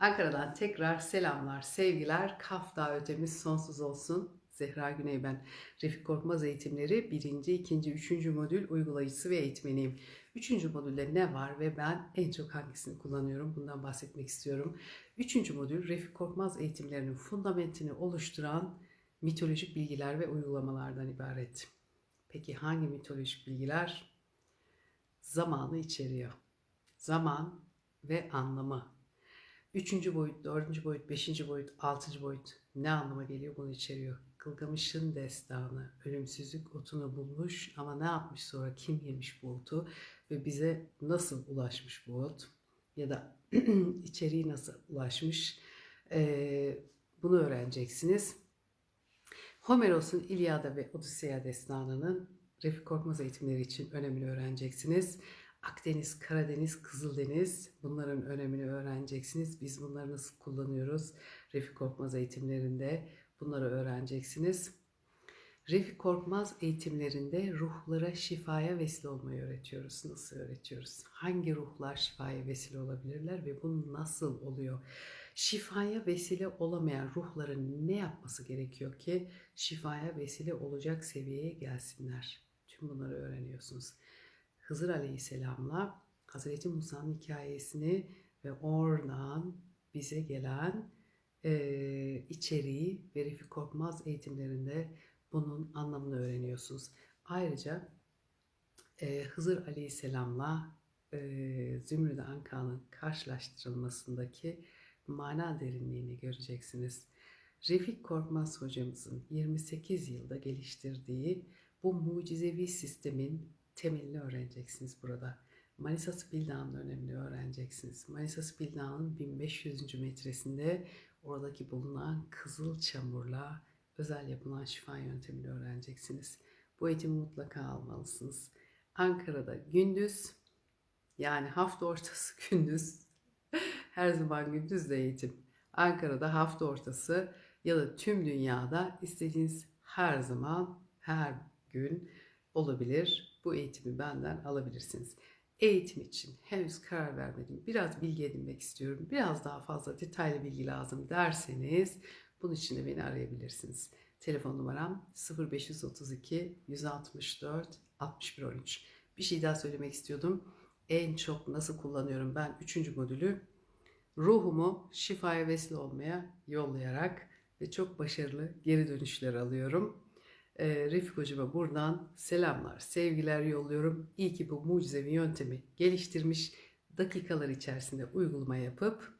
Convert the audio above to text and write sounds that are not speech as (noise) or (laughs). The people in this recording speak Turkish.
Ankara'dan tekrar selamlar, sevgiler. Kaf Dağı ötemiz sonsuz olsun. Zehra Güney ben. Refik Korkmaz eğitimleri 1. 2. 3. modül uygulayıcısı ve eğitmeniyim. 3. modülde ne var ve ben en çok hangisini kullanıyorum? Bundan bahsetmek istiyorum. 3. modül Refik Korkmaz eğitimlerinin fundamentini oluşturan mitolojik bilgiler ve uygulamalardan ibaret. Peki hangi mitolojik bilgiler? Zamanı içeriyor. Zaman ve anlamı. Üçüncü boyut, dördüncü boyut, beşinci boyut, altıncı boyut ne anlama geliyor bunu içeriyor. Gılgamış'ın destanı, ölümsüzlük otunu bulmuş ama ne yapmış sonra, kim yemiş bu otu ve bize nasıl ulaşmış bu ot ya da (clears throat) içeriği nasıl ulaşmış Ee, bunu öğreneceksiniz. Homeros'un İlyada ve Odisea destanının Refik Korkmaz eğitimleri için önemini öğreneceksiniz. Akdeniz, Karadeniz, Kızıldeniz bunların önemini öğreneceksiniz. Biz bunları nasıl kullanıyoruz? Refik Korkmaz eğitimlerinde bunları öğreneceksiniz. Refik Korkmaz eğitimlerinde ruhlara şifaya vesile olmayı öğretiyoruz. Nasıl öğretiyoruz? Hangi ruhlar şifaya vesile olabilirler ve bu nasıl oluyor? Şifaya vesile olamayan ruhların ne yapması gerekiyor ki şifaya vesile olacak seviyeye gelsinler? Tüm bunları öğreniyorsunuz. Hızır Aleyhisselam'la Hazreti Musa'nın hikayesini ve oradan bize gelen e, içeriği ve Refik Korkmaz eğitimlerinde bunun anlamını öğreniyorsunuz. Ayrıca e, Hızır Aleyhisselam'la e, Zümrüt Anka'nın karşılaştırılmasındaki mana derinliğini göreceksiniz. Refik Korkmaz hocamızın 28 yılda geliştirdiği bu mucizevi sistemin temelini öğreneceksiniz burada. Manisa Spildağ'ın önemini öğreneceksiniz. Manisa Spildağ'ın 1500. metresinde oradaki bulunan kızıl çamurla özel yapılan şifa yöntemini öğreneceksiniz. Bu eğitimi mutlaka almalısınız. Ankara'da gündüz yani hafta ortası (laughs) gündüz her zaman gündüz de eğitim. Ankara'da hafta ortası ya da tüm dünyada istediğiniz her zaman her gün olabilir. Bu eğitimi benden alabilirsiniz. Eğitim için henüz karar vermedim. Biraz bilgi edinmek istiyorum. Biraz daha fazla detaylı bilgi lazım derseniz bunun için de beni arayabilirsiniz. Telefon numaram 0532 164 61 13. Bir şey daha söylemek istiyordum. En çok nasıl kullanıyorum ben 3. modülü? Ruhumu şifaya vesile olmaya yollayarak ve çok başarılı geri dönüşler alıyorum. Ee, Refik Hocama buradan selamlar, sevgiler yolluyorum. İyi ki bu mucizevi yöntemi geliştirmiş, dakikalar içerisinde uygulama yapıp